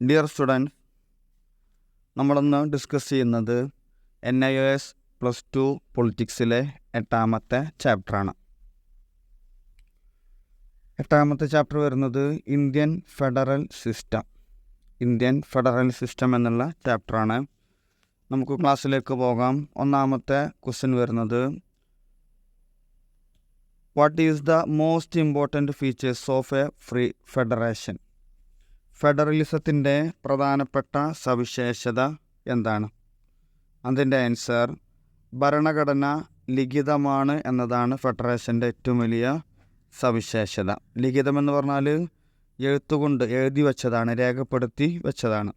Dear student നമ്മളിന്ന് discuss ചെയ്യുന്നത് N I O S plus two പൊളിറ്റിക്സിലെ എട്ടാമത്തെ ചാപ്റ്ററാണ് എട്ടാമത്തെ ചാപ്റ്റർ വരുന്നത് Indian federal system Indian federal system എന്നുള്ള ചാപ്റ്ററാണ് നമുക്ക് ക്ലാസ്സിലേക്ക് പോകാം. ഒന്നാമത്തെ ക്വസ്റ്റ്യൻ വരുന്നത് what is the most important features of a free federation ഫെഡറലിസത്തിന്റെ പ്രധാനപ്പെട്ട സവിശേഷത എന്താണ്? അതിന്റെ ആൻസർ ഭരണഘടന ലിഖിതമാണ് എന്നതാണ് ഫെഡറേഷന്റെ ഏറ്റവും വലിയ സവിശേഷത. ലിഖിതമെന്ന് പറഞ്ഞാൽ എഴുത്തുകൊണ്ട് എഴുതി വച്ചതാണ് രേഖപ്പെടുത്തി വച്ചതാണ്.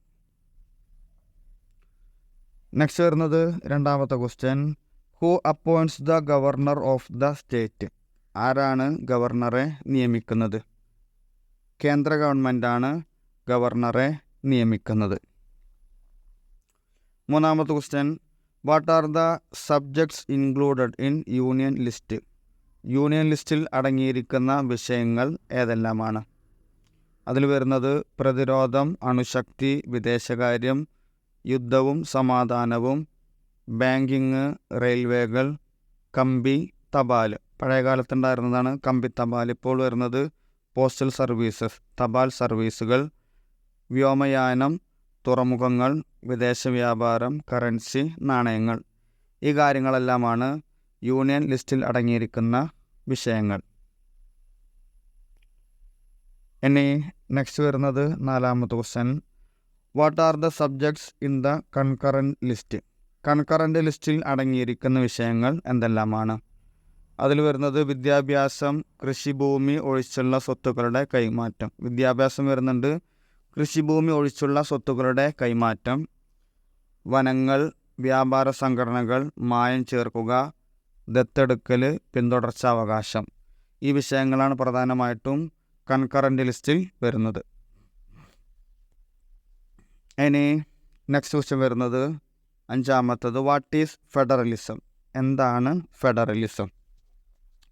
നെക്സ്റ്റ് വരുന്നത് രണ്ടാമത്തെ question who appoints the governor of the state ആരാണ് ഗവർണറെ നിയമിക്കുന്നത്? കേന്ദ്ര ഗവൺമെന്റാണ് ഗവർണറെ നിയമിക്കുന്നത്. മൂന്നാമത്തെ question. What are the subjects included in union list? Union ലിസ്റ്റിൽ അടങ്ങിയിരിക്കുന്ന വിഷയങ്ങൾ ഏതെല്ലാമാണ്? അതിൽ വരുന്നത് പ്രതിരോധം അണുശക്തി വിദേശകാര്യം യുദ്ധവും സമാധാനവും ബാങ്കിങ് റെയിൽവേകൾ കമ്പി തപാൽ. പഴയ കാലത്തുണ്ടായിരുന്നതാണ് കമ്പി തപാൽ. ഇപ്പോൾ വരുന്നത് പോസ്റ്റൽ സർവീസസ് തപാൽ സർവീസുകൾ വ്യോമയാനം തുറമുഖങ്ങൾ വിദേശ വ്യാപാരം കറൻസി നാണയങ്ങൾ. ഈ കാര്യങ്ങളെല്ലാമാണ് യൂണിയൻ ലിസ്റ്റിൽ അടങ്ങിയിരിക്കുന്ന വിഷയങ്ങൾ. ഇനി നെക്സ്റ്റ് വരുന്നത് നാലാമത്തെ question what are the subjects in the concurrent list concurrent ലിസ്റ്റിൽ അടങ്ങിയിരിക്കുന്ന വിഷയങ്ങൾ എന്തെല്ലാമാണ്? അതിൽ വരുന്നത് വിദ്യാഭ്യാസം കൃഷിഭൂമി ഒഴിച്ചുള്ള സ്വത്തുക്കളുടെ കൈമാറ്റം. വിദ്യാഭ്യാസം വരുന്നുണ്ട് കൃഷിഭൂമി ഒഴിച്ചുള്ള സ്വത്തുക്കളുടെ കൈമാറ്റം വനങ്ങൾ വ്യാപാര സംഘടനകൾ മായം ചേർക്കുക ദത്തെടുക്കൽ പിന്തുടർച്ചാവകാശം. ഈ വിഷയങ്ങളാണ് പ്രധാനമായിട്ടും കൺകറന്റ് ലിസ്റ്റിൽ വരുന്നത്. ഇനി നെക്സ്റ്റ് ക്വസ്റ്റ്യൻ വരുന്നത് അഞ്ചാമത്തത് വാട്ട് ഈസ് ഫെഡറലിസം എന്താണ് ഫെഡറലിസം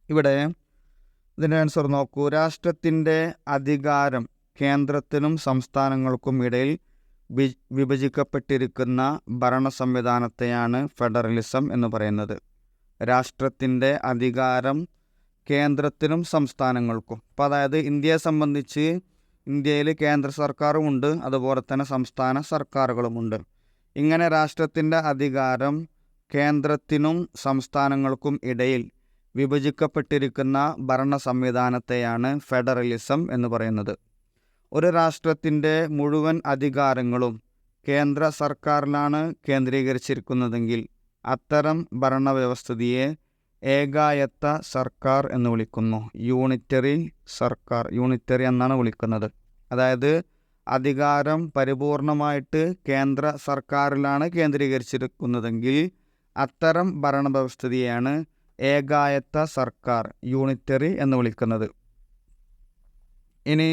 ഇവിടെ ഇതിന്റെ ആൻസർ നോക്കൂ. രാഷ്ട്രത്തിന്റെ അധികാരം കേന്ദ്രത്തിനും സംസ്ഥാനങ്ങൾക്കും ഇടയിൽ വിഭജിക്കപ്പെട്ടിരിക്കുന്ന ഭരണ സംവിധാനത്തെയാണ് ഫെഡറലിസം എന്ന് പറയുന്നത്. രാഷ്ട്രത്തിന്റെ അധികാരം കേന്ദ്രത്തിനും സംസ്ഥാനങ്ങൾക്കും. അപ്പോൾ അതായത് ഇന്ത്യയെ സംബന്ധിച്ച് ഇന്ത്യയിൽ കേന്ദ്ര സർക്കാരുമുണ്ട് അതുപോലെ തന്നെ സംസ്ഥാന സർക്കാരുകളുമുണ്ട് ഇങ്ങനെ രാഷ്ട്രത്തിന്റെ അധികാരം കേന്ദ്രത്തിനും സംസ്ഥാനങ്ങൾക്കും ഇടയിൽ വിഭജിക്കപ്പെട്ടിരിക്കുന്ന ഭരണ സംവിധാനത്തെയാണ് ഫെഡറലിസം എന്ന് പറയുന്നത്. ഒരു രാഷ്ട്രത്തിന്റെ മുഴുവൻ അധികാരങ്ങളും കേന്ദ്ര സർക്കാരിലാണ് കേന്ദ്രീകരിച്ചിരിക്കുന്നതെങ്കിൽ അത്തരം ഭരണവ്യവസ്ഥിതിയെ ഏകായത്ത സർക്കാർ എന്ന് വിളിക്കുന്നു. യൂണിറ്ററി സർക്കാർ യൂണിറ്ററി എന്നാണ് വിളിക്കുന്നത്. അതായത് അധികാരം പരിപൂർണമായിട്ട് കേന്ദ്ര സർക്കാരിലാണ് കേന്ദ്രീകരിച്ചിരിക്കുന്നതെങ്കിൽ അത്തരം ഭരണവ്യവസ്ഥിതിയാണ് ഏകായത്ത സർക്കാർ യൂണിറ്ററി എന്ന് വിളിക്കുന്നത്. ഇനി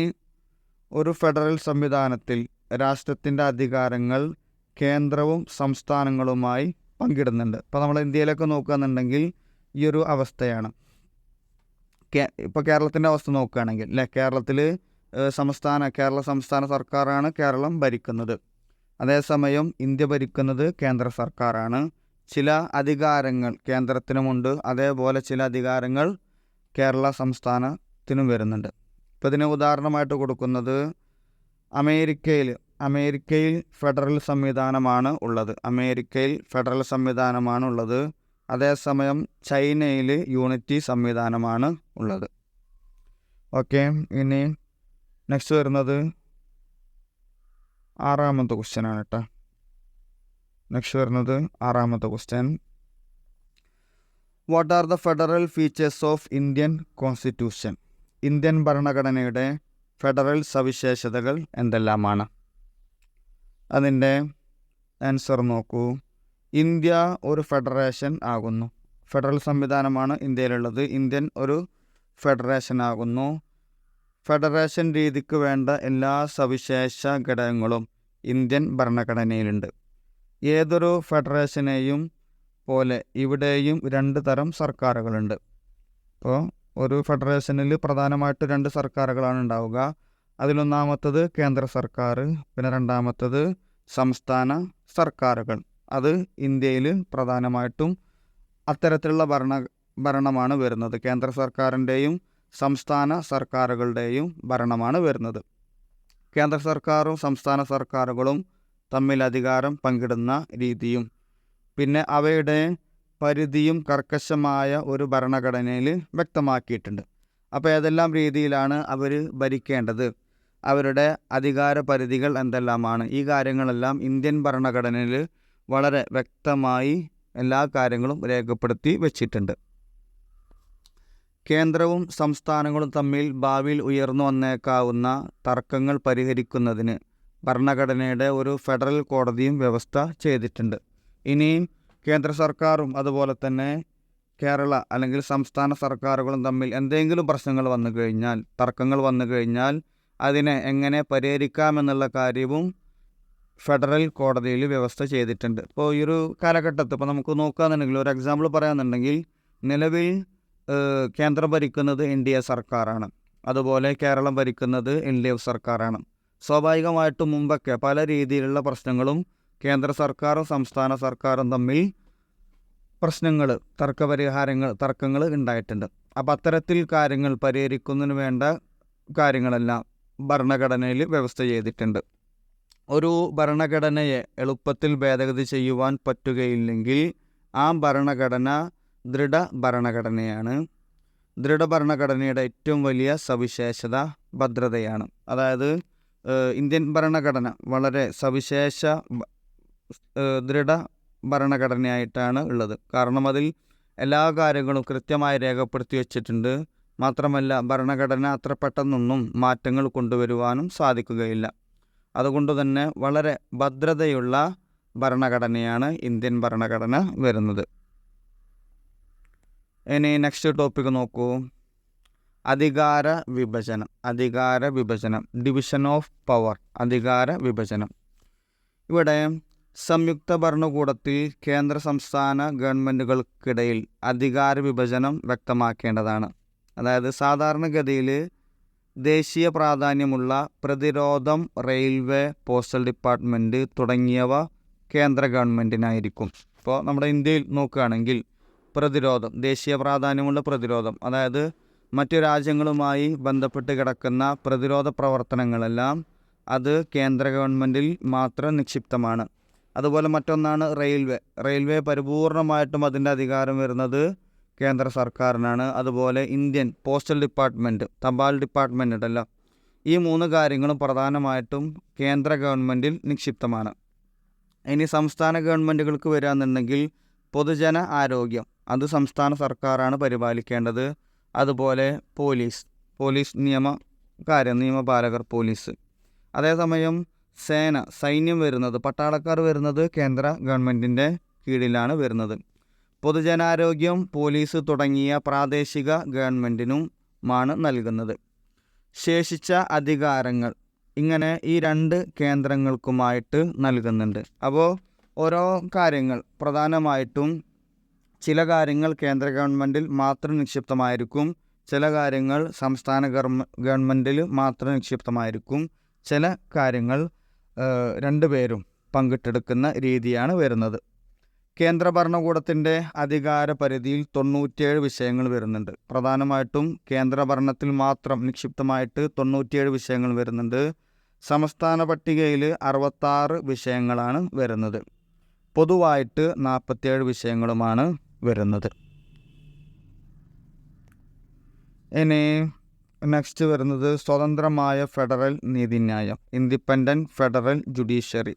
ഒരു ഫെഡറൽ സംവിധാനത്തിൽ രാഷ്ട്രത്തിന്റെ അധികാരങ്ങൾ കേന്ദ്രവും സംസ്ഥാനങ്ങളുമായി പങ്കിടുന്നുണ്ട്. ഇപ്പോൾ നമ്മൾ ഇന്ത്യയിലൊക്കെ നോക്കുകയെന്നുണ്ടെങ്കിൽ ഈ ഒരു അവസ്ഥയാണ്. ഇപ്പോൾ കേരളത്തിന്റെ അവസ്ഥ നോക്കുകയാണെങ്കിൽ അല്ലേ? കേരളത്തിൽ സംസ്ഥാന കേരള സംസ്ഥാന സർക്കാരാണ് കേരളം ഭരിക്കുന്നത്. അതേസമയം ഇന്ത്യ ഭരിക്കുന്നത് കേന്ദ്ര സർക്കാരാണ്. ചില അധികാരങ്ങൾ കേന്ദ്രത്തിനുമുണ്ട്. അതേപോലെ ചില അധികാരങ്ങൾ കേരള സംസ്ഥാനത്തിനും വരുന്നുണ്ട്. ഇപ്പോൾ ഇതിന് ഉദാഹരണമായിട്ട് കൊടുക്കുന്നത് അമേരിക്കയിൽ അമേരിക്കയിൽ ഫെഡറൽ സംവിധാനമാണ് ഉള്ളത്. അമേരിക്കയിൽ ഫെഡറൽ സംവിധാനമാണ് ഉള്ളത്. അതേസമയം ചൈനയിൽ യൂണിറ്റി സംവിധാനമാണ് ഉള്ളത്. ഓക്കെ ഇനി നെക്സ്റ്റ് വരുന്നത് ആറാമത്തെ ക്വസ്റ്റ്യൻ ആണ് കേട്ടോ. നെക്സ്റ്റ് വരുന്നത് ആറാമത്തെ question. What are the federal features of Indian constitution Indian ഭരണഘടനയുടെ ഫെഡറൽ സവിശേഷതകൾ എന്തെല്ലാമാണ്? അതിന്റെ ആൻസർ നോക്കൂ. ഇന്ത്യ ഒരു ഫെഡറേഷൻ ആകുന്നു. ഫെഡറൽ സംവിധാനമാണ് ഇന്ത്യയിലുള്ളത്. ഇന്ത്യൻ ഒരു ഫെഡറേഷൻ ആകുന്നു. ഫെഡറേഷൻ രീതിക്ക് വേണ്ട എല്ലാ സവിശേഷ ഘടകങ്ങളും ഇന്ത്യൻ ഭരണഘടനയിലുണ്ട്. ഏതൊരു ഫെഡറേഷനെയും പോലെ ഇവിടെയും രണ്ട് തരം സർക്കാരുകളുണ്ട്. അപ്പോൾ ഒരു ഫെഡറേഷനിൽ പ്രധാനമായിട്ട് രണ്ട് സർക്കാരുകളാണ് ഉണ്ടാവുക. അതിലൊന്നാമത്തത് കേന്ദ്ര സർക്കാർ പിന്നെ രണ്ടാമത്തത് സംസ്ഥാന സർക്കാരുകൾ. അത് ഇന്ത്യയിൽ പ്രധാനമായിട്ടും അത്തരത്തിലുള്ള ഭരണ ഭരണമാണ് വരുന്നത്. കേന്ദ്ര സർക്കാരിന്റെയും സംസ്ഥാന സർക്കാരുകളുടെയും ഭരണമാണ് വരുന്നത്. കേന്ദ്ര സർക്കാരും സംസ്ഥാന സർക്കാരുകളും തമ്മിൽ അധികാരം പങ്കിടുന്ന രീതിയും പിന്നെ അവയുടെ പരിധിയും കർക്കശമായ ഒരു ഭരണഘടനയിൽ വ്യക്തമാക്കിയിട്ടുണ്ട്. അപ്പോൾ ഏതെല്ലാം രീതിയിലാണ് അവർ ഭരിക്കേണ്ടത്? അവരുടെ അധികാര പരിധികൾ എന്തെല്ലാമാണ്? ഈ കാര്യങ്ങളെല്ലാം ഇന്ത്യൻ ഭരണഘടനയിൽ വളരെ വ്യക്തമായി എല്ലാ കാര്യങ്ങളും രേഖപ്പെടുത്തി വച്ചിട്ടുണ്ട്. കേന്ദ്രവും സംസ്ഥാനങ്ങളും തമ്മിൽ ഭാവിയിൽ ഉയർന്നു വന്നേക്കാവുന്ന തർക്കങ്ങൾ പരിഹരിക്കുന്നതിന് ഭരണഘടനയുടെ ഒരു ഫെഡറൽ കോടതിയും വ്യവസ്ഥ ചെയ്തിട്ടുണ്ട്. ഇനിയും കേന്ദ്ര സർക്കാരും അതുപോലെ തന്നെ കേരള അല്ലെങ്കിൽ സംസ്ഥാന സർക്കാരുകളും തമ്മിൽ എന്തെങ്കിലും പ്രശ്നങ്ങൾ വന്നു കഴിഞ്ഞാൽ തർക്കങ്ങൾ വന്നു കഴിഞ്ഞാൽ അതിനെ എങ്ങനെ പരിഹരിക്കാമെന്നുള്ള കാര്യവും ഫെഡറൽ കോടതിയിൽ വ്യവസ്ഥ ചെയ്തിട്ടുണ്ട്. ഇപ്പോൾ ഈ ഒരു കാലഘട്ടത്തിൽ ഇപ്പോൾ നമുക്ക് നോക്കുകയാണെന്നുണ്ടെങ്കിൽ ഒരു എക്സാമ്പിൾ പറയാമെന്നുണ്ടെങ്കിൽ നിലവിൽ കേന്ദ്രം ഭരിക്കുന്നത് എൻ ഡി എ സർക്കാരാണ്. അതുപോലെ കേരളം ഭരിക്കുന്നത് എൻ ഡി എഫ് സർക്കാരാണ്. സ്വാഭാവികമായിട്ടും മുമ്പൊക്കെ പല രീതിയിലുള്ള പ്രശ്നങ്ങളും കേന്ദ്ര സർക്കാരും സംസ്ഥാന സർക്കാരും തമ്മിൽ പ്രശ്നങ്ങൾ തർക്കപരിഹാരങ്ങൾ തർക്കങ്ങൾ ഉണ്ടായിട്ടുണ്ട്. അപ്പോൾ അത്തരത്തിൽ കാര്യങ്ങൾ പരിഹരിക്കുന്നതിന് വേണ്ട കാര്യങ്ങളെല്ലാം ഭരണഘടനയിൽ വ്യവസ്ഥ ചെയ്തിട്ടുണ്ട്. ഒരു ഭരണഘടനയെ എളുപ്പത്തിൽ ഭേദഗതി ചെയ്യുവാൻ പറ്റുകയില്ലെങ്കിൽ ആ ഭരണഘടന ദൃഢ ഭരണഘടനയാണ്. ദൃഢ ഭരണഘടനയുടെ ഏറ്റവും വലിയ സവിശേഷത ഭദ്രതയാണ്. അതായത് ഇന്ത്യൻ ഭരണഘടന വളരെ സവിശേഷ ദൃഢ ഭരണഘടനയായിട്ടാണ് ഉള്ളത്. കാരണം അതിൽ എല്ലാ കാര്യങ്ങളും കൃത്യമായി രേഖപ്പെടുത്തി വച്ചിട്ടുണ്ട്. മാത്രമല്ല ഭരണഘടന അത്ര പെട്ടെന്നൊന്നും മാറ്റങ്ങൾ കൊണ്ടുവരുവാനും സാധിക്കുകയില്ല. അതുകൊണ്ട് തന്നെ വളരെ ഭദ്രതയുള്ള ഭരണഘടനയാണ് ഇന്ത്യൻ ഭരണഘടന വരുന്നത്. ഇനി നെക്സ്റ്റ് ടോപ്പിക് നോക്കൂ. അധികാര വിഭജനം. അധികാര വിഭജനം. Division of power. അധികാര വിഭജനം. ഇവിടെ സംയുക്ത ഭരണകൂടത്തിൽ കേന്ദ്ര സംസ്ഥാന ഗവൺമെന്റുകൾക്കിടയിൽ അധികാര വിഭജനം വ്യക്തമാക്കേണ്ടതാണ്. അതായത് സാധാരണഗതിയിൽ ദേശീയ പ്രാധാന്യമുള്ള പ്രതിരോധം റെയിൽവേ പോസ്റ്റൽ ഡിപ്പാർട്ട്മെന്റ് തുടങ്ങിയവ കേന്ദ്ര ഗവൺമെന്റിനായിരിക്കും ഇപ്പോൾ നമ്മുടെ ഇന്ത്യയിൽ നോക്കുകയാണെങ്കിൽ പ്രതിരോധം ദേശീയ പ്രാധാന്യമുള്ള പ്രതിരോധം അതായത് മറ്റു രാജ്യങ്ങളുമായി ബന്ധപ്പെട്ട് കിടക്കുന്ന പ്രതിരോധ പ്രവർത്തനങ്ങളെല്ലാം അത് കേന്ദ്ര ഗവൺമെന്റിൽ മാത്രം നിക്ഷിപ്തമാണ്. അതുപോലെ മറ്റൊന്നാണ് റെയിൽവേ. റെയിൽവേ പരിപൂർണമായിട്ടും അതിന്റെ അധികാരം വരുന്നത് കേന്ദ്ര സർക്കാരിനാണ്. അതുപോലെ ഇന്ത്യൻ പോസ്റ്റൽ ഡിപ്പാർട്ട്മെന്റ് തപാൽ ഡിപ്പാർട്ട്മെന്റ് ഉണ്ടല്ലോ. ഈ മൂന്ന് കാര്യങ്ങളും പ്രധാനമായിട്ടും കേന്ദ്ര ഗവൺമെന്റിൽ നിക്ഷിപ്തമാണ്. ഇനി സംസ്ഥാന ഗവൺമെന്റുകൾക്ക് വരാമെന്നുണ്ടെങ്കിൽ പൊതുജന ആരോഗ്യം. അത് സംസ്ഥാന സർക്കാരാണ് പരിപാലിക്കേണ്ടത്. അതുപോലെ പോലീസ് പോലീസ് നിയമ കാര്യം നിയമപാലകർ പോലീസ്. അതേസമയം സേന സൈന്യം വരുന്നത് പട്ടാളക്കാർ വരുന്നത് കേന്ദ്ര ഗവൺമെന്റിന്റെ കീഴിലാണ് വരുന്നത്. പൊതുജനാരോഗ്യം പോലീസ് തുടങ്ങിയ പ്രാദേശിക ഗവൺമെന്റിനുമാണ് നൽകുന്നത്. ശേഷിച്ച അധികാരങ്ങൾ ഇങ്ങനെ ഈ രണ്ട് കേന്ദ്രങ്ങൾക്കുമായിട്ട് നൽകുന്നുണ്ട്. അപ്പോൾ ഓരോ കാര്യങ്ങൾ പ്രധാനമായിട്ടും ചില കാര്യങ്ങൾ കേന്ദ്ര ഗവൺമെന്റിൽ മാത്രം നിക്ഷിപ്തമായിരിക്കും ചില കാര്യങ്ങൾ സംസ്ഥാന ഗവൺമ ഗവൺമെന്റിൽ മാത്രം നിക്ഷിപ്തമായിരിക്കും ചില കാര്യങ്ങൾ ഏഹ്, രണ്ടുപേരും പങ്കിട്ടെടുക്കുന്ന രീതിയാണ് വരുന്നത്. കേന്ദ്ര ഭരണകൂടത്തിന്റെ അധികാര പരിധിയിൽ തൊണ്ണൂറ്റിയേഴ് വിഷയങ്ങൾ വരുന്നുണ്ട്. പ്രധാനമായിട്ടും കേന്ദ്ര ഭരണത്തിൽ മാത്രം നിക്ഷിപ്തമായിട്ട് തൊണ്ണൂറ്റിയേഴ് വിഷയങ്ങൾ വരുന്നുണ്ട്. സംസ്ഥാന പട്ടികയിൽ അറുപത്താറ് വിഷയങ്ങളാണ് വരുന്നത്. പൊതുവായിട്ട് നാൽപ്പത്തിയേഴ് വിഷയങ്ങളുമാണ് വരുന്നത്. ഇനി നെക്സ്റ്റ് വരുന്നത് സ്വതന്ത്രമായ ഫെഡറൽ നീതിന്യായം ഇൻഡിപെൻഡന്റ് ഫെഡറൽ ജുഡീഷ്യറി.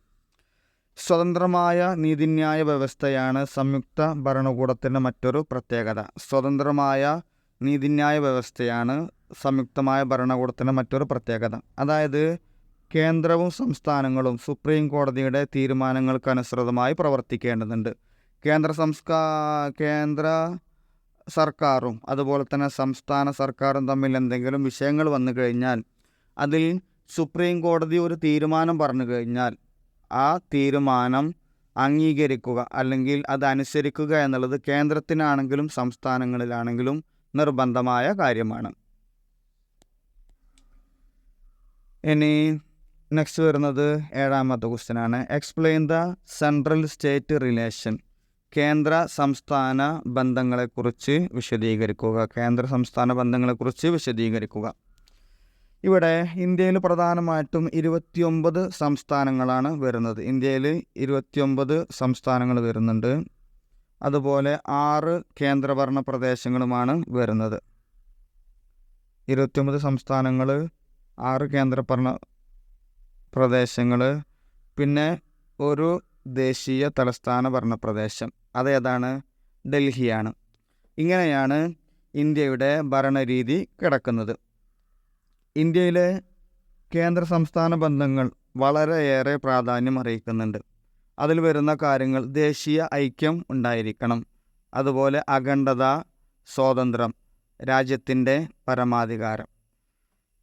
സ്വതന്ത്രമായ നീതിന്യായ വ്യവസ്ഥയാണ് സംയുക്ത ഭരണകൂടത്തിന്റെ മറ്റൊരു പ്രത്യേകത. സ്വതന്ത്രമായ നീതിന്യായ വ്യവസ്ഥയാണ് സംയുക്തമായ ഭരണകൂടത്തിന്റെ മറ്റൊരു പ്രത്യേകത. അതായത് കേന്ദ്രവും സംസ്ഥാനങ്ങളും സുപ്രീം കോടതിയുടെ തീരുമാനങ്ങൾക്കനുസൃതമായി പ്രവർത്തിക്കേണ്ടതുണ്ട്. കേന്ദ്ര സംസ്കാ കേന്ദ്ര സർക്കാരും അതുപോലെ തന്നെ സംസ്ഥാന സർക്കാരും തമ്മിൽ എന്തെങ്കിലും വിഷയങ്ങൾ വന്നു കഴിഞ്ഞാൽ അതിൽ സുപ്രീം കോടതി ഒരു തീരുമാനം പറഞ്ഞു കഴിഞ്ഞാൽ ആ തീരുമാനം അംഗീകരിക്കുക അല്ലെങ്കിൽ അത് അനുസരിക്കുക എന്നുള്ളത് കേന്ദ്രത്തിനാണെങ്കിലും സംസ്ഥാനങ്ങളിലാണെങ്കിലും നിർബന്ധമായ കാര്യമാണ്. ഇനി നെക്സ്റ്റ് വരുന്നത് ഏഴാമത്തെ ക്വസ്റ്റ്യൻ ആണ്. Explain the central state relation കേന്ദ്ര സംസ്ഥാന ബന്ധങ്ങളെക്കുറിച്ച് വിശദീകരിക്കുക. കേന്ദ്ര സംസ്ഥാന ബന്ധങ്ങളെക്കുറിച്ച് വിശദീകരിക്കുക. ഇവിടെ ഇന്ത്യയിൽ പ്രധാനമായിട്ടും ഇരുപത്തിയൊമ്പത് സംസ്ഥാനങ്ങളാണ് വരുന്നത്. ഇന്ത്യയിൽ ഇരുപത്തിയൊമ്പത് സംസ്ഥാനങ്ങൾ വരുന്നുണ്ട്. അതുപോലെ ആറ് കേന്ദ്രഭരണ പ്രദേശങ്ങളുമാണ് വരുന്നത്. ഇരുപത്തിയൊമ്പത് സംസ്ഥാനങ്ങൾ ആറ് കേന്ദ്രഭരണ പ്രദേശങ്ങൾ പിന്നെ ഒരു ദേശീയ തലസ്ഥാന ഭരണ പ്രദേശം അതേതാണ് ഡൽഹിയാണ്. ഇങ്ങനെയാണ് ഇന്ത്യയുടെ ഭരണരീതി കിടക്കുന്നത്. ഇന്ത്യയിലെ കേന്ദ്ര സംസ്ഥാന ബന്ധങ്ങൾ വളരെയേറെ പ്രാധാന്യം അറിയിക്കുന്നുണ്ട് അതിൽ വരുന്ന കാര്യങ്ങൾ ദേശീയ ഐക്യം ഉണ്ടായിരിക്കണം. അതുപോലെ അഖണ്ഡത സ്വാതന്ത്ര്യം രാജ്യത്തിന്റെ പരമാധികാരം.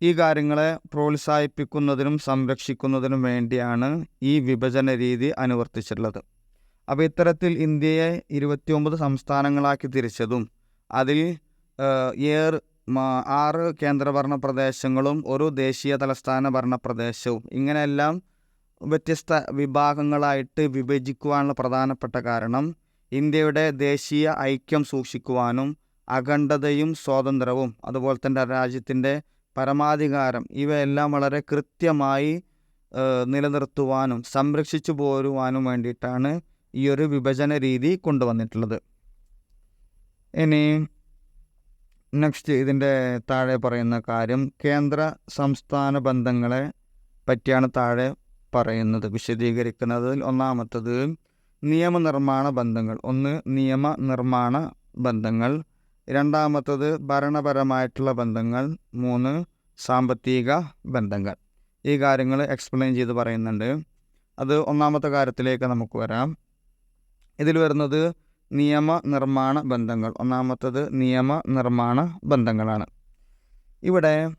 ഈ കാര്യങ്ങളെ പ്രോത്സാഹിപ്പിക്കുന്നതിനും സംരക്ഷിക്കുന്നതിനും വേണ്ടിയാണ് ഈ വിഭജന രീതി അനുവർത്തിച്ചിട്ടുള്ളത്. അപ്പോൾ ഇത്തരത്തിൽ ഇന്ത്യയെ ഇരുപത്തിയൊമ്പത് സംസ്ഥാനങ്ങളാക്കി തിരിച്ചതും അതിൽ ഏർ ആറ് കേന്ദ്രഭരണ പ്രദേശങ്ങളും ഒരു ദേശീയ തലസ്ഥാന ഭരണ പ്രദേശവും ഇങ്ങനെയെല്ലാം വ്യത്യസ്ത വിഭാഗങ്ങളായിട്ട് വിഭജിക്കുവാനുള്ള പ്രധാനപ്പെട്ട കാരണം ഇന്ത്യയുടെ ദേശീയ ഐക്യം സൂക്ഷിക്കുവാനും അഖണ്ഡതയും സ്വാതന്ത്ര്യവും അതുപോലെ തന്നെ രാജ്യത്തിന്റെ പരമാധികാരം ഇവയെല്ലാം വളരെ കൃത്യമായി നിലനിർത്തുവാനും സംരക്ഷിച്ചു പോരുവാനും വേണ്ടിയിട്ടാണ് ഈ ഒരു വിഭജന രീതി കൊണ്ടുവന്നിട്ടുള്ളത്. ഇനി നെക്സ്റ്റ് ഇതിന്റെ താഴെ പറയുന്ന കാര്യം കേന്ദ്ര സംസ്ഥാന ബന്ധങ്ങളെ പറ്റിയാണ് താഴെ പറയുന്നത് വിശദീകരിക്കുന്നതിൽ ഒന്നാമത്തത് നിയമനിർമ്മാണ ബന്ധങ്ങൾ. ഒന്ന് നിയമനിർമ്മാണ ബന്ധങ്ങൾ. രണ്ടാമത്തത് ഭരണപരമായിട്ടുള്ള ബന്ധങ്ങൾ. മൂന്ന് സാമ്പത്തിക ബന്ധങ്ങൾ. ഈ കാര്യങ്ങൾ എക്സ്പ്ലെയിൻ ചെയ്ത് പറയുന്നുണ്ട്. അത് ഒന്നാമത്തെ കാര്യത്തിലേക്ക് നമുക്ക് വരാം. ഇതിൽ വരുന്നത് നിയമ നിർമ്മാണ ബന്ധങ്ങൾ. ഒന്നാമത്തത് നിയമ നിർമ്മാണ ബന്ധങ്ങളാണ്. ഇവിടെ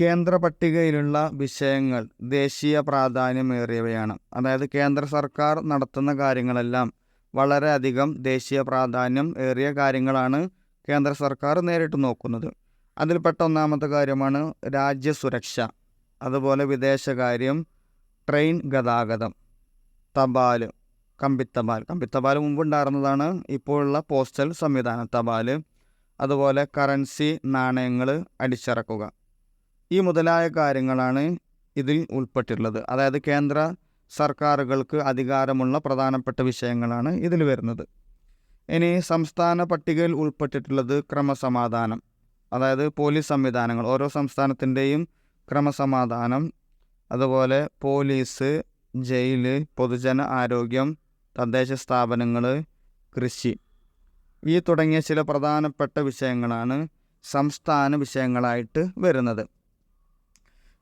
കേന്ദ്ര പട്ടികയിലുള്ള വിഷയങ്ങൾ ദേശീയ പ്രാധാന്യമേറിയവയാണ്. അതായത് കേന്ദ്ര സർക്കാർ നടത്തുന്ന കാര്യങ്ങളെല്ലാം വളരെയധികം ദേശീയ പ്രാധാന്യം ഏറിയ കാര്യങ്ങളാണ് കേന്ദ്ര സർക്കാർ നേരിട്ട് നോക്കുന്നത്. അതിൽപ്പെട്ട ഒന്നാമത്തെ കാര്യമാണ് രാജ്യസുരക്ഷ അതുപോലെ വിദേശകാര്യം ട്രെയിൻ ഗതാഗതം തപാൽ കമ്പിത്തപാൽ. കമ്പിത്തപാൽ മുമ്പുണ്ടായിരുന്നതാണ് ഇപ്പോഴുള്ള പോസ്റ്റൽ സംവിധാനം തപാൽ അതുപോലെ കറൻസി നാണയങ്ങൾ അടിച്ചിറക്കുക. ഈ മുതലായ കാര്യങ്ങളാണ് ഇതിൽ ഉൾപ്പെട്ടിട്ടുള്ളത്. അതായത് കേന്ദ്ര സർക്കാരുകൾക്ക് അധികാരമുള്ള പ്രധാനപ്പെട്ട വിഷയങ്ങളാണ് ഇതിൽ വരുന്നത്. ഇനി സംസ്ഥാന പട്ടികയിൽ ഉൾപ്പെട്ടിട്ടുള്ളത് ക്രമസമാധാനം അതായത് പോലീസ് സംവിധാനങ്ങൾ ഓരോ സംസ്ഥാനത്തിന്റെയും ക്രമസമാധാനം അതുപോലെ പോലീസ് ജയിൽ പൊതുജന ആരോഗ്യം തദ്ദേശ സ്ഥാപനങ്ങൾ കൃഷി ഈ തുടങ്ങിയ ചില പ്രധാനപ്പെട്ട വിഷയങ്ങളാണ് സംസ്ഥാന വിഷയങ്ങളായിട്ട് വരുന്നത്.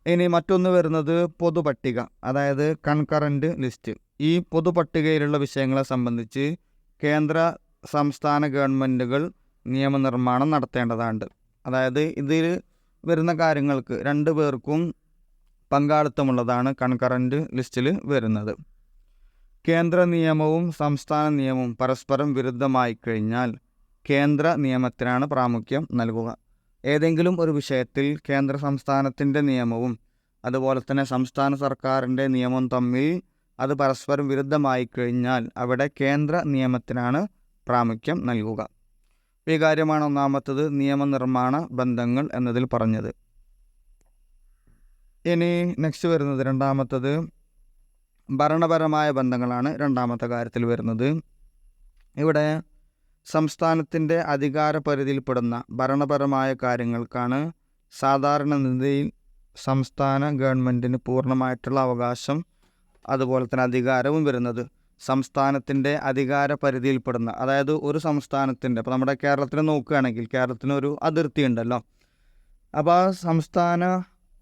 ഇനി മറ്റൊന്ന് വരുന്നത് പൊതുപട്ടിക അതായത് കൺകറന്റ് ലിസ്റ്റ് ഈ പൊതുപട്ടികയിലുള്ള വിഷയങ്ങളെ സംബന്ധിച്ച് കേന്ദ്ര സംസ്ഥാന ഗവൺമെന്റുകൾ നിയമനിർമ്മാണം നടത്തേണ്ടതാണ് അതായത് ഇതിൽ വരുന്ന കാര്യങ്ങൾക്ക് രണ്ട് പേർക്കും പങ്കാളിത്തമുള്ളതാണ് കൺകറന്റ് ലിസ്റ്റിൽ വരുന്നത്. കേന്ദ്ര നിയമവും സംസ്ഥാന നിയമവും പരസ്പരം വിരുദ്ധമായി കഴിഞ്ഞാൽ കേന്ദ്ര നിയമത്തിനാണ് പ്രാമുഖ്യം നൽകുക. ഏതെങ്കിലും ഒരു വിഷയത്തിൽ കേന്ദ്ര സംസ്ഥാനത്തിന്റെ നിയമവും അതുപോലെ തന്നെ സംസ്ഥാന സർക്കാരിന്റെ നിയമവും തമ്മിൽ അത് പരസ്പരം വിരുദ്ധമായി കഴിഞ്ഞാൽ അവിടെ കേന്ദ്ര നിയമത്തിനാണ് പ്രാമുഖ്യം നൽകുക. ഈ കാര്യമാണ് ഒന്നാമത്തത് നിയമനിർമ്മാണ ബന്ധങ്ങൾ എന്നതിൽ പറഞ്ഞത്. ഇനി നെക്സ്റ്റ് വരുന്നത് രണ്ടാമത്തത് ഭരണപരമായ ബന്ധങ്ങളാണ് രണ്ടാമത്തെ കാര്യത്തിൽ വരുന്നത്. ഇവിടെ സംസ്ഥാനത്തിന്റെ അധികാര പരിധിയിൽപ്പെടുന്ന ഭരണപരമായ കാര്യങ്ങൾക്കാണ് സാധാരണ നിധിയിൽ സംസ്ഥാന ഗവൺമെന്റിന് പൂർണമായിട്ടുള്ള അവകാശം അതുപോലെ തന്നെ അധികാരവും വരുന്നത്. സംസ്ഥാനത്തിന്റെ അധികാര പരിധിയിൽപ്പെടുന്ന അതായത് ഒരു സംസ്ഥാനത്തിന്റെ ഇപ്പോൾ നമ്മുടെ കേരളത്തിന് നോക്കുകയാണെങ്കിൽ കേരളത്തിന് ഒരു അതിർത്തി ഉണ്ടല്ലോ. അപ്പോൾ ആ സംസ്ഥാന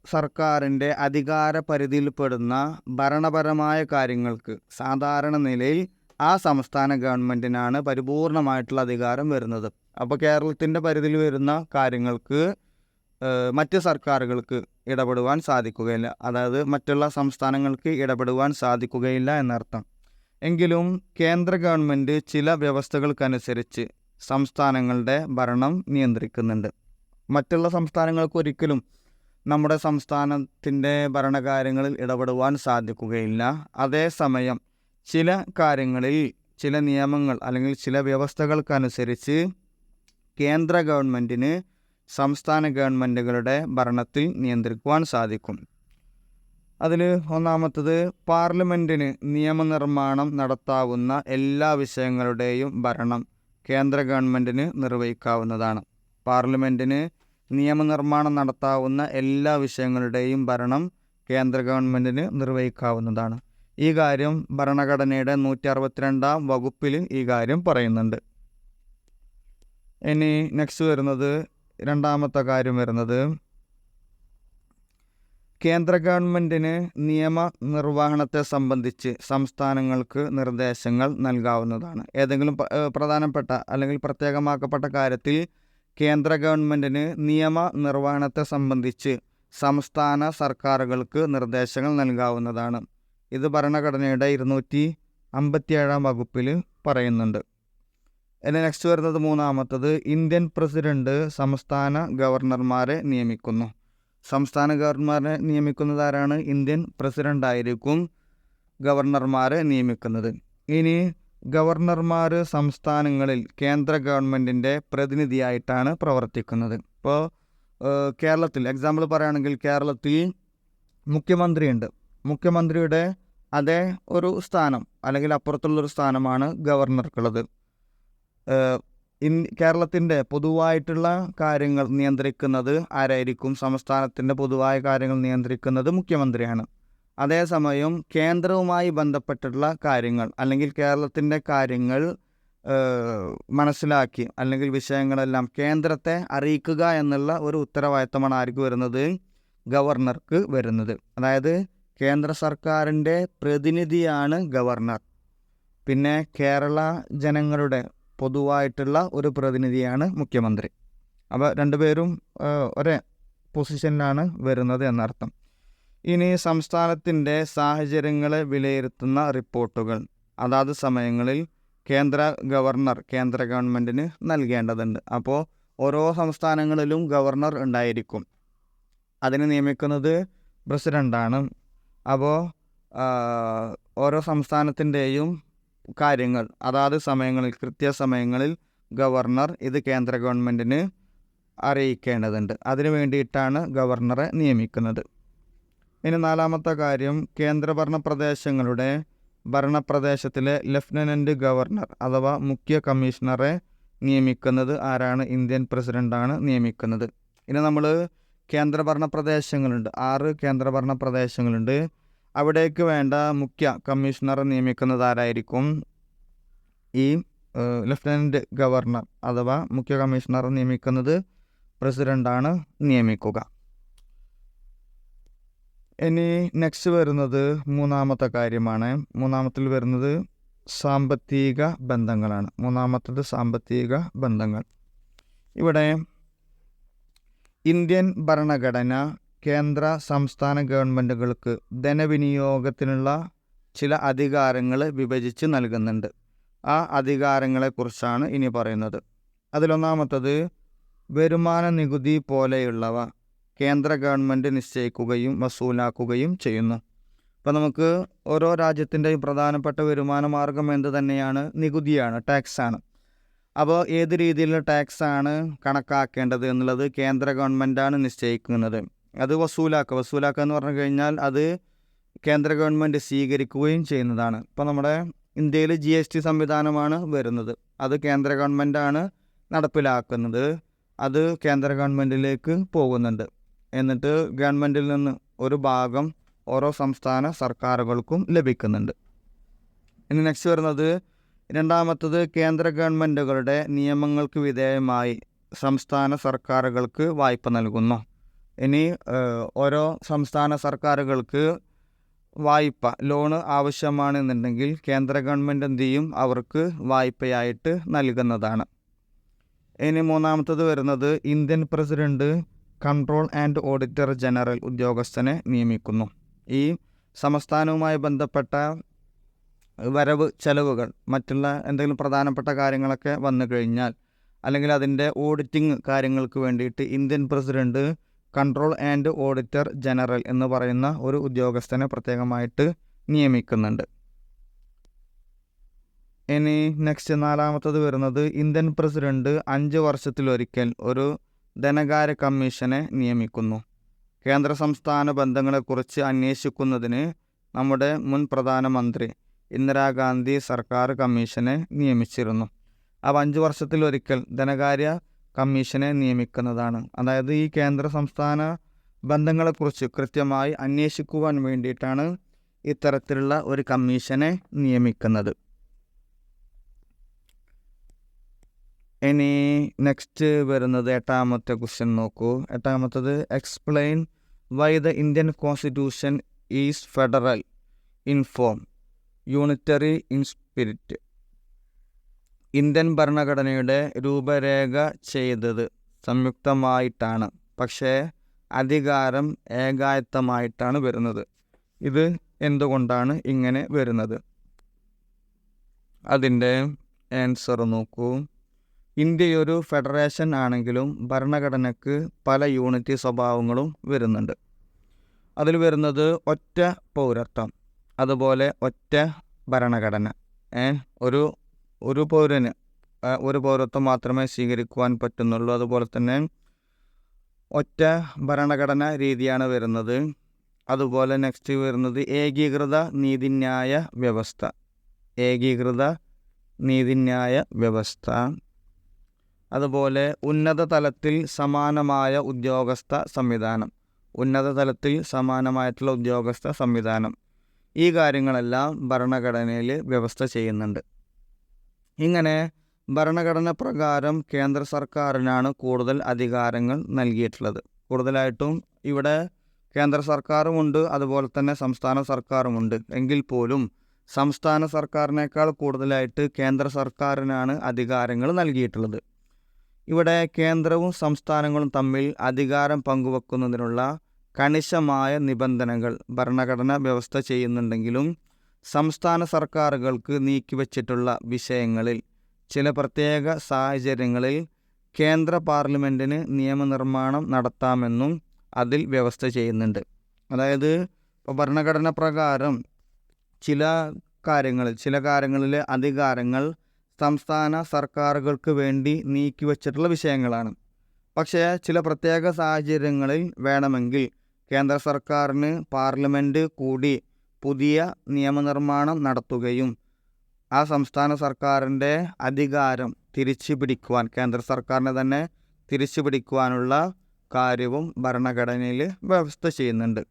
സർക്കാരിന്റെ അധികാര പരിധിയിൽപ്പെടുന്ന ഭരണപരമായ കാര്യങ്ങൾക്ക് സാധാരണ നിലയിൽ ആ സംസ്ഥാന ഗവൺമെന്റിനാണ് പരിപൂർണമായിട്ടുള്ള അധികാരം വരുന്നത്. അപ്പോൾ കേരളത്തിന്റെ പരിധിയിൽ വരുന്ന കാര്യങ്ങൾക്ക് മറ്റ് സർക്കാരുകൾക്ക് ഇടപെടുവാൻ സാധിക്കുകയില്ല. അതായത് മറ്റുള്ള സംസ്ഥാനങ്ങൾക്ക് ഇടപെടുവാൻ സാധിക്കുകയില്ല എന്നർത്ഥം. എങ്കിലും കേന്ദ്ര ഗവൺമെന്റ് ചില വ്യവസ്ഥകൾക്കനുസരിച്ച് സംസ്ഥാനങ്ങളുടെ ഭരണം നിയന്ത്രിക്കുന്നുണ്ട്. മറ്റുള്ള സംസ്ഥാനങ്ങൾക്ക് ഒരിക്കലും നമ്മുടെ സംസ്ഥാനത്തിന്റെ ഭരണകാര്യങ്ങളിൽ ഇടപെടുവാൻ സാധിക്കുകയില്ല. അതേസമയം ചില കാര്യങ്ങളിൽ ചില നിയമങ്ങൾ അല്ലെങ്കിൽ ചില വ്യവസ്ഥകൾക്കനുസരിച്ച് കേന്ദ്ര ഗവൺമെന്റിന് സംസ്ഥാന ഗവൺമെന്റുകളുടെ ഭരണത്തിൽ നിയന്ത്രിക്കുവാൻ സാധിക്കും. അതിൽ ഒന്നാമത്തത് പാർലമെന്റിന് നിയമനിർമ്മാണം നടത്താവുന്ന എല്ലാ വിഷയങ്ങളുടെയും ഭരണം കേന്ദ്ര ഗവൺമെന്റിന് നിർവഹിക്കാവുന്നതാണ്. പാർലമെന്റിന് നിയമനിർമ്മാണം നടത്താവുന്ന എല്ലാ വിഷയങ്ങളുടെയും ഭരണം കേന്ദ്ര ഗവൺമെന്റിന് നിർവഹിക്കാവുന്നതാണ്. ഈ കാര്യം ഭരണഘടനയുടെ നൂറ്റി അറുപത്തിരണ്ടാം വകുപ്പിൽ ഈ കാര്യം പറയുന്നുണ്ട്. ഇനി നെക്സ്റ്റ് വരുന്നത് രണ്ടാമത്തെ കാര്യം വരുന്നത്. കേന്ദ്ര ഗവൺമെന്റിന് നിയമ നിർവഹണത്തെ സംബന്ധിച്ച് സംസ്ഥാനങ്ങൾക്ക് നിർദ്ദേശങ്ങൾ നൽകാവുന്നതാണ്. ഏതെങ്കിലും പ്രധാനപ്പെട്ട അല്ലെങ്കിൽ പ്രത്യേകമാക്കപ്പെട്ട കാര്യത്തിൽ കേന്ദ്ര ഗവൺമെന്റിന് നിയമ നിർവഹണത്തെ സംബന്ധിച്ച് സംസ്ഥാന സർക്കാരുകൾക്ക് നിർദ്ദേശങ്ങൾ നൽകാവുന്നതാണ്. ഇത് ഭരണഘടനയുടെ ഇരുന്നൂറ്റി അമ്പത്തിയേഴാം വകുപ്പിൽ പറയുന്നുണ്ട്. ഇനി നെക്സ്റ്റ് വരുന്നത് മൂന്നാമത്തത് ഇന്ത്യൻ പ്രസിഡന്റ് സംസ്ഥാന ഗവർണർമാരെ നിയമിക്കുന്നു. സംസ്ഥാന ഗവർണർമാരെ നിയമിക്കുന്നത് ആരാണ്? ഇന്ത്യൻ പ്രസിഡന്റ് ആയിരിക്കും ഗവർണർമാരെ നിയമിക്കുന്നത്. ഇനി ഗവർണർമാർ സംസ്ഥാനങ്ങളിൽ കേന്ദ്ര ഗവൺമെന്റിന്റെ പ്രതിനിധിയായിട്ടാണ് പ്രവർത്തിക്കുന്നത്. ഇപ്പോൾ കേരളത്തിൽ എക്സാമ്പിൾ പറയുകയാണെങ്കിൽ കേരളത്തിൽ മുഖ്യമന്ത്രിയുണ്ട്. മുഖ്യമന്ത്രിയുടെ അതേ ഒരു സ്ഥാനം അല്ലെങ്കിൽ അപ്പുറത്തുള്ളൊരു സ്ഥാനമാണ് ഗവർണർക്കുള്ളത്. ഇൻ കേരളത്തിന്റെ പൊതുവായിട്ടുള്ള കാര്യങ്ങൾ നിയന്ത്രിക്കുന്നത് ആരായിരിക്കും? സംസ്ഥാനത്തിന്റെ പൊതുവായ കാര്യങ്ങൾ നിയന്ത്രിക്കുന്നത് മുഖ്യമന്ത്രിയാണ്. അതേസമയം കേന്ദ്രവുമായി ബന്ധപ്പെട്ടുള്ള കാര്യങ്ങൾ അല്ലെങ്കിൽ കേരളത്തിന്റെ കാര്യങ്ങൾ മനസ്സിലാക്കി അല്ലെങ്കിൽ വിഷയങ്ങളെല്ലാം കേന്ദ്രത്തെ അറിയിക്കുക എന്നുള്ള ഒരു ഉത്തരവാദിത്തമാണ് ആർക്ക് വരുന്നത്? ഗവർണർക്ക് വരുന്നത്. അതായത് കേന്ദ്ര സർക്കാരിന്റെ പ്രതിനിധിയാണ് ഗവർണർ. പിന്നെ കേരള ജനങ്ങളുടെ പൊതുവായിട്ടുള്ള ഒരു പ്രതിനിധിയാണ് മുഖ്യമന്ത്രി. അപ്പോൾ രണ്ടുപേരും ഒരേ പൊസിഷനിലാണ് വരുന്നത് എന്നർത്ഥം. ഇനി സംസ്ഥാനത്തിന്റെ സാഹചര്യങ്ങളെ വിലയിരുത്തുന്ന റിപ്പോർട്ടുകൾ. അതാത് സമയങ്ങളിൽ കേന്ദ്ര ഗവർണർ കേന്ദ്ര ഗവൺമെന്റിന് നൽകേണ്ടതുണ്ട്. അപ്പോൾ ഓരോ സംസ്ഥാനങ്ങളിലും ഗവർണർ ഉണ്ടായിരിക്കും. അതിനെ നിയമിക്കുന്നത് പ്രസിഡന്റാണ് അപ്പോൾ ഓരോ സംസ്ഥാനത്തിന്റെയും കാര്യങ്ങൾ അതാത് സമയങ്ങളിൽ കൃത്യസമയങ്ങളിൽ ഗവർണർ ഇത് കേന്ദ്ര ഗവൺമെന്റിന് അറിയിക്കേണ്ടതുണ്ട്. അതിനു വേണ്ടിയിട്ടാണ് ഗവർണറെ നിയമിക്കുന്നത്. ഇനി നാലാമത്തെ കാര്യം കേന്ദ്രഭരണ പ്രദേശങ്ങളുടെ ഭരണപ്രദേശത്തിലെ ലഫ്റ്റനന്റ് ഗവർണർ അഥവാ മുഖ്യ കമ്മീഷണറെ നിയമിക്കുന്നത് ആരാണ്? ഇന്ത്യൻ പ്രസിഡന്റാണ് നിയമിക്കുന്നത്. ഇനി നമ്മൾ കേന്ദ്രഭരണ പ്രദേശങ്ങളുണ്ട്. ആറ് കേന്ദ്രഭരണ പ്രദേശങ്ങളുണ്ട്. അവിടേക്ക് വേണ്ട മുഖ്യ കമ്മീഷണറെ നിയമിക്കുന്നത് ആരായിരിക്കും? ഈ ലഫ്റ്റനന്റ് ഗവർണർ അഥവാ മുഖ്യ കമ്മീഷണറെ നിയമിക്കുന്നത് പ്രസിഡന്റാണ് നിയമിക്കുക. ഇനി നെക്സ്റ്റ് വരുന്നത് മൂന്നാമത്തെ കാര്യമാണ്. മൂന്നാമത്തിൽ വരുന്നത് സാമ്പത്തിക ബന്ധങ്ങളാണ്. മൂന്നാമത്തത് സാമ്പത്തിക ബന്ധങ്ങൾ. ഇവിടെ ഇന്ത്യൻ ഭരണഘടന കേന്ദ്ര സംസ്ഥാന ഗവൺമെന്റുകൾക്ക് ധനവിനിയോഗത്തിനുള്ള ചില അധികാരങ്ങൾ വിഭജിച്ച് നൽകുന്നുണ്ട്. ആ അധികാരങ്ങളെക്കുറിച്ചാണ് ഇനി പറയുന്നത്. അതിലൊന്നാമത്തത് വരുമാന നികുതി പോലെയുള്ളവ കേന്ദ്ര ഗവൺമെന്റ് നിശ്ചയിക്കുകയും വസൂലാക്കുകയും ചെയ്യുന്നു. അപ്പോൾ നമുക്ക് ഓരോ രാജ്യത്തിന്റെയും പ്രധാനപ്പെട്ട വരുമാന മാർഗം എന്ത് തന്നെയാണ്? നികുതിയാണ് ടാക്സാണ്. അപ്പോൾ ഏത് രീതിയിലുള്ള ടാക്സ് ആണ് കണക്കാക്കേണ്ടത് എന്നുള്ളത് കേന്ദ്ര ഗവൺമെന്റാണ് നിശ്ചയിക്കുന്നത്. അത് വസൂലാക്കുക. വസൂലാക്കുക എന്ന് പറഞ്ഞു കഴിഞ്ഞാൽ അത് കേന്ദ്ര ഗവൺമെന്റ് സ്വീകരിക്കുകയും ചെയ്യുന്നതാണ്. ഇപ്പോൾ നമ്മുടെ ഇന്ത്യയിൽ ജി എസ് ടി സംവിധാനമാണ് വരുന്നത്. അത് കേന്ദ്ര ഗവൺമെന്റാണ് നടപ്പിലാക്കുന്നത്. അത് കേന്ദ്ര ഗവൺമെന്റിലേക്ക് പോകുന്നുണ്ട്. എന്നിട്ട് ഗവൺമെന്റിൽ നിന്ന് ഒരു ഭാഗം ഓരോ സംസ്ഥാന സർക്കാരുകൾക്കും ലഭിക്കുന്നുണ്ട്. ഇനി നെക്സ്റ്റ് വരുന്നത് രണ്ടാമത്തത് കേന്ദ്ര ഗവൺമെന്റുകളുടെ നിയമങ്ങൾക്ക് വിധേയമായി സംസ്ഥാന സർക്കാരുകൾക്ക് വായ്പ നൽകുന്നു. ഇനി ഓരോ സംസ്ഥാന സർക്കാരുകൾക്ക് വായ്പ ലോണ് ആവശ്യമാണെന്നുണ്ടെങ്കിൽ കേന്ദ്ര ഗവൺമെന്റ് എന്ത് ചെയ്യും? അവർക്ക് വായ്പയായിട്ട് നൽകുന്നതാണ്. ഇനി മൂന്നാമത്തത് വരുന്നത് Indian president control and auditor general ഉദ്യോഗസ്ഥനെ നിയമിക്കുന്നു. ഈ സംസ്ഥാനവുമായി ബന്ധപ്പെട്ട വരവ് ചെലവുകൾ മറ്റുള്ള എന്തെങ്കിലും പ്രധാനപ്പെട്ട കാര്യങ്ങളൊക്കെ വന്നു കഴിഞ്ഞാൽ അല്ലെങ്കിൽ അതിന്റെ ഓഡിറ്റിംഗ് കാര്യങ്ങൾക്ക് വേണ്ടിയിട്ട് Indian president control and auditor general എന്ന് പറയുന്ന ഒരു ഉദ്യോഗസ്ഥനെ പ്രത്യേകമായിട്ട് നിയമിക്കുന്നുണ്ട്. ഇനി നെക്സ്റ്റ് നാലാമത്തത് വരുന്നത് ഇന്ത്യൻ പ്രസിഡന്റ് അഞ്ച് വർഷത്തിലൊരിക്കൽ ഒരു ധനകാര്യ കമ്മീഷനെ നിയമിക്കുന്നു. കേന്ദ്ര സംസ്ഥാന ബന്ധങ്ങളെക്കുറിച്ച് അന്വേഷിക്കുന്നതിന് നമ്മുടെ മുൻ പ്രധാനമന്ത്രി ഇന്ദിരാഗാന്ധി സർക്കാർ കമ്മീഷനെ നിയമിച്ചിരുന്നു. അവ അഞ്ച് വർഷത്തിലൊരിക്കൽ ധനകാര്യ കമ്മീഷനെ നിയമിക്കുന്നതാണ്. അതായത് ഈ കേന്ദ്ര സംസ്ഥാന ബന്ധങ്ങളെക്കുറിച്ച് കൃത്യമായി അന്വേഷിക്കുവാൻ വേണ്ടിയിട്ടാണ് ഇത്തരത്തിലുള്ള ഒരു കമ്മീഷനെ നിയമിക്കുന്നത്. ഇനി നെക്സ്റ്റ് വരുന്നത് എട്ടാമത്തെ ക്വസ്റ്റ്യൻ നോക്കൂ. എട്ടാമത്തത് explain why the Indian constitution is federal in form unitary in spirit Indian ഭരണഘടനയുടെ രൂപരേഖ ചെയ്തത് സംയുക്തമായിട്ടാണ്. പക്ഷേ അധികാരം ഏകായത്തമായിട്ടാണ് വരുന്നത്. ഇത് എന്തുകൊണ്ടാണ് ഇങ്ങനെ വരുന്നത്? അതിന്റെ ആൻസർ നോക്കൂ. ഇന്ത്യയൊരു ഫെഡറേഷൻ ആണെങ്കിലും ഭരണഘടനയ്ക്ക് പല യൂണിറ്റി സ്വഭാവങ്ങളും വരുന്നുണ്ട്. അതിൽ വരുന്നത് ഒറ്റ പൗരത്വം. അതുപോലെ ഒറ്റ ഭരണഘടന. ഒരു ഒരു പൗരന് ഒരു പൗരത്വം മാത്രമേ സ്വീകരിക്കുവാൻ പറ്റുന്നുള്ളൂ. അതുപോലെ തന്നെ ഒറ്റ ഭരണഘടന രീതിയാണ് വരുന്നത്. അതുപോലെ നെക്സ്റ്റ് വരുന്നത് ഏകീകൃത നീതിന്യായ വ്യവസ്ഥ. ഏകീകൃത നീതിന്യായ വ്യവസ്ഥ. അതുപോലെ ഉന്നത തലത്തിൽ സമാനമായ ഉദ്യോഗസ്ഥ സംവിധാനം. ഉന്നത തലത്തിൽ സമാനമായിട്ടുള്ള ഉദ്യോഗസ്ഥ സംവിധാനം. ഈ കാര്യങ്ങളെല്ലാം ഭരണഘടനയിൽ വ്യവസ്ഥ ചെയ്യുന്നുണ്ട്. ഇങ്ങനെ ഭരണഘടന പ്രകാരം കേന്ദ്ര സർക്കാരിനാണ് കൂടുതൽ അധികാരങ്ങൾ നൽകിയിട്ടുള്ളത്. കൂടുതലായിട്ടും ഇവിടെ കേന്ദ്ര സർക്കാരുമുണ്ട് അതുപോലെ തന്നെ സംസ്ഥാന സർക്കാരുമുണ്ട് എങ്കിൽ പോലും സംസ്ഥാന സർക്കാരിനേക്കാൾ കൂടുതലായിട്ട് കേന്ദ്ര സർക്കാരിനാണ് അധികാരങ്ങൾ നൽകിയിട്ടുള്ളത്. ഇവിടെ കേന്ദ്രവും സംസ്ഥാനങ്ങളും തമ്മിൽ അധികാരം പങ്കുവെക്കുന്നതിനുള്ള കണിശമായ നിബന്ധനകൾ ഭരണഘടന വ്യവസ്ഥ ചെയ്യുന്നുണ്ടെങ്കിലും സംസ്ഥാന സർക്കാരുകൾക്ക് നീക്കിവച്ചിട്ടുള്ള വിഷയങ്ങളിൽ ചില പ്രത്യേക സാഹചര്യങ്ങളിൽ കേന്ദ്ര പാർലമെന്റിന് നിയമനിർമ്മാണം നടത്താമെന്നും അതിൽ വ്യവസ്ഥ ചെയ്യുന്നുണ്ട്. അതായത് ഇപ്പോൾ ഭരണഘടന പ്രകാരം ചില കാര്യങ്ങളിൽ ചില കാര്യങ്ങളിലെ അധികാരങ്ങൾ സംസ്ഥാന സർക്കാരുകൾക്ക് വേണ്ടി നീക്കിവച്ചിട്ടുള്ള വിഷയങ്ങളാണ്. പക്ഷേ ചില പ്രത്യേക സാഹചര്യങ്ങളിൽ വേണമെങ്കിൽ കേന്ദ്ര സർക്കാരിന് പാർലമെന്റ് കൂടി പുതിയ നിയമനിർമ്മാണം നടത്തുകയും ആ സംസ്ഥാന സർക്കാരിന്റെ അധികാരം തിരിച്ചു പിടിക്കുവാൻ കേന്ദ്ര സർക്കാരിനെ തന്നെ തിരിച്ചു പിടിക്കുവാനുള്ള കാര്യവും ഭരണഘടനയിൽ വ്യവസ്ഥ ചെയ്യുന്നുണ്ട്.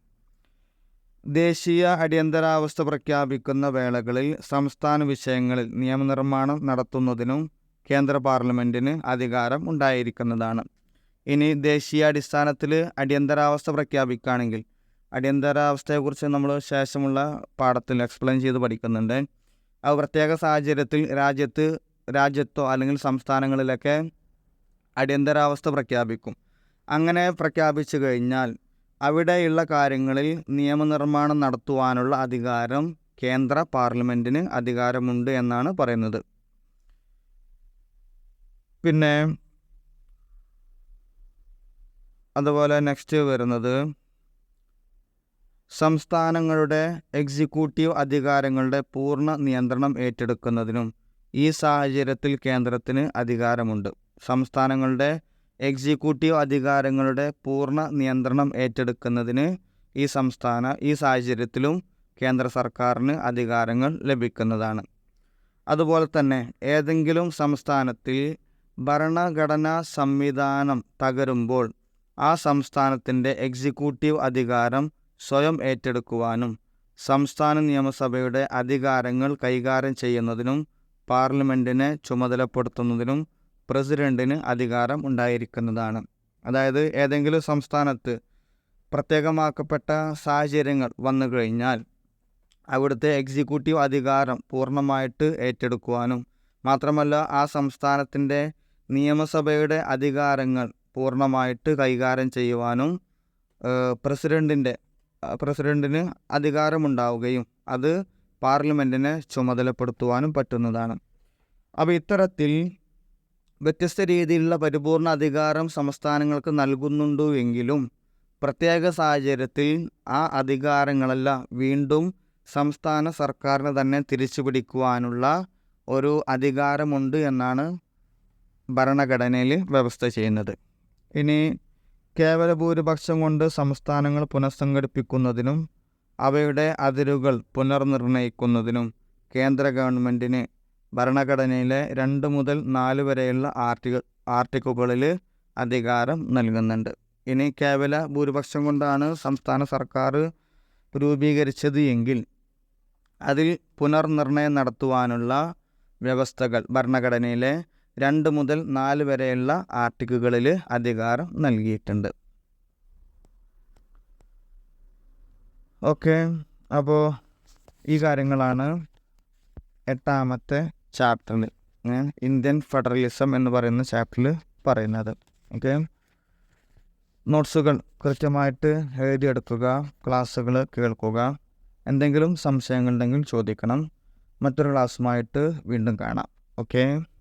ദേശീയ അടിയന്തരാവസ്ഥ പ്രഖ്യാപിക്കുന്ന വേളകളിൽ സംസ്ഥാന വിഷയങ്ങളിൽ നിയമനിർമ്മാണം നടത്തുന്നതിനും കേന്ദ്ര പാർലമെന്റിന് അധികാരം ഉണ്ടായിരിക്കുന്നതാണ്. ഇനി ദേശീയ അടിസ്ഥാനത്തിൽ അടിയന്തരാവസ്ഥ പ്രഖ്യാപിക്കുകയാണെങ്കിൽ അടിയന്തരാവസ്ഥയെക്കുറിച്ച് നമ്മൾ ശേഷമുള്ള പാഠത്തിൽ എക്സ്പ്ലെയിൻ ചെയ്ത് പഠിക്കുന്നുണ്ട്. ആ പ്രത്യേക സാഹചര്യത്തിൽ രാജ്യത്ത് രാജ്യത്തോ അല്ലെങ്കിൽ സംസ്ഥാനങ്ങളിലൊക്കെ അടിയന്തരാവസ്ഥ പ്രഖ്യാപിക്കും. അങ്ങനെ പ്രഖ്യാപിച്ചു കഴിഞ്ഞാൽ അവിടെയുള്ള കാര്യങ്ങളിൽ നിയമനിർമ്മാണം നടത്തുവാനുള്ള അധികാരം കേന്ദ്ര പാർലമെന്റിന് അധികാരമുണ്ട് എന്നാണ് പറയുന്നത്. പിന്നെ അതുപോലെ നെക്സ്റ്റ് വരുന്നത് സംസ്ഥാനങ്ങളുടെ എക്സിക്യൂട്ടീവ് അധികാരങ്ങളുടെ പൂർണ നിയന്ത്രണം ഏറ്റെടുക്കുന്നതിനും ഈ സാഹചര്യത്തിൽ കേന്ദ്രത്തിന് അധികാരമുണ്ട്. സംസ്ഥാനങ്ങളുടെ എക്സിക്യൂട്ടീവ് അധികാരങ്ങളുടെ പൂർണ നിയന്ത്രണം ഏറ്റെടുക്കുന്നതിന് ഈ സംസ്ഥാന ഈ സാഹചര്യത്തിലും കേന്ദ്ര സർക്കാരിന് അധികാരങ്ങൾ ലഭിക്കുന്നതാണ്. അതുപോലെ തന്നെ ഏതെങ്കിലും സംസ്ഥാനത്തിൽ ഭരണഘടനാ സംവിധാനം തകരുമ്പോൾ ആ സംസ്ഥാനത്തിന്റെ എക്സിക്യൂട്ടീവ് അധികാരം സ്വയം ഏറ്റെടുക്കുവാനും സംസ്ഥാന നിയമസഭയുടെ അധികാരങ്ങൾ കൈകാര്യം ചെയ്യുന്നതിനും പാർലമെന്റിനെ ചുമതലപ്പെടുത്തുന്നതിനും പ്രസിഡന്റിന് അധികാരം ഉണ്ടായിരിക്കുന്നതാണ്. അതായത് ഏതെങ്കിലും സംസ്ഥാനത്ത് പ്രത്യേകമാക്കപ്പെട്ട സാഹചര്യങ്ങൾ വന്നു കഴിഞ്ഞാൽ അവിടുത്തെ എക്സിക്യൂട്ടീവ് അധികാരം പൂർണമായിട്ട് ഏറ്റെടുക്കുവാനും മാത്രമല്ല ആ സംസ്ഥാനത്തിന്റെ നിയമസഭയുടെ അധികാരങ്ങൾ പൂർണമായിട്ട് കൈകാര്യം ചെയ്യുവാനും പ്രസിഡന്റിന്റെ പ്രസിഡന്റിന് അധികാരമുണ്ടാവുകയും അത് പാർലമെന്റിനെ ചുമതലപ്പെടുത്തുവാനും പറ്റുന്നതാണ്. അപ്പോൾ ഇത്തരത്തിൽ വ്യത്യസ്ത രീതിയിലുള്ള പരിപൂർണ അധികാരം സംസ്ഥാനങ്ങൾക്ക് നൽകുന്നുണ്ടെങ്കിലും പ്രത്യേക സാഹചര്യത്തിൽ ആ അധികാരങ്ങളെല്ലാം വീണ്ടും സംസ്ഥാന സർക്കാരിന് തന്നെ തിരിച്ചു പിടിക്കുവാനുള്ള ഒരു അധികാരമുണ്ട് എന്നാണ് ഭരണഘടനയിൽ വ്യവസ്ഥ ചെയ്യുന്നത്. ഇനി കേവല ഭൂരിപക്ഷം കൊണ്ട് സംസ്ഥാനങ്ങൾ പുനഃസംഘടിപ്പിക്കുന്നതിനും അവയുടെ അതിരുകൾ പുനർനിർണയിക്കുന്നതിനും കേന്ദ്ര ഗവൺമെന്റിന് ഭരണഘടനയിലെ രണ്ട് മുതൽ നാല് വരെയുള്ള ആർട്ടിക ആർട്ടിക്കുകളിൽ അധികാരം നൽകുന്നുണ്ട്. ഇനി കേവല ഭൂരിപക്ഷം കൊണ്ടാണ് സംസ്ഥാന സർക്കാർ രൂപീകരിച്ചത് എങ്കിൽ അതിൽ പുനർനിർണയം നടത്തുവാനുള്ള വ്യവസ്ഥകൾ ഭരണഘടനയിലെ രണ്ട് മുതൽ നാല് വരെയുള്ള ആർട്ടിക്കിളുകളിൽ അധികാരം നൽകിയിട്ടുണ്ട്. ഓക്കെ അപ്പോൾ ഈ കാര്യങ്ങളാണ് എട്ടാമത്തെ ചാപ്റ്ററിൽ ഇന്ത്യൻ ഫെഡറലിസം എന്ന് പറയുന്ന ചാപ്റ്ററിൽ പറയുന്നത്. ഓക്കെ നോട്ട്സുകൾ കൃത്യമായിട്ട് എഴുതിയെടുക്കുക ക്ലാസ്സുകൾ കേൾക്കുക എന്തെങ്കിലും സംശയങ്ങളുണ്ടെങ്കിൽ ചോദിക്കണം. മറ്റൊരു ക്ലാസ്സുമായിട്ട് വീണ്ടും കാണാം. ഓക്കെ.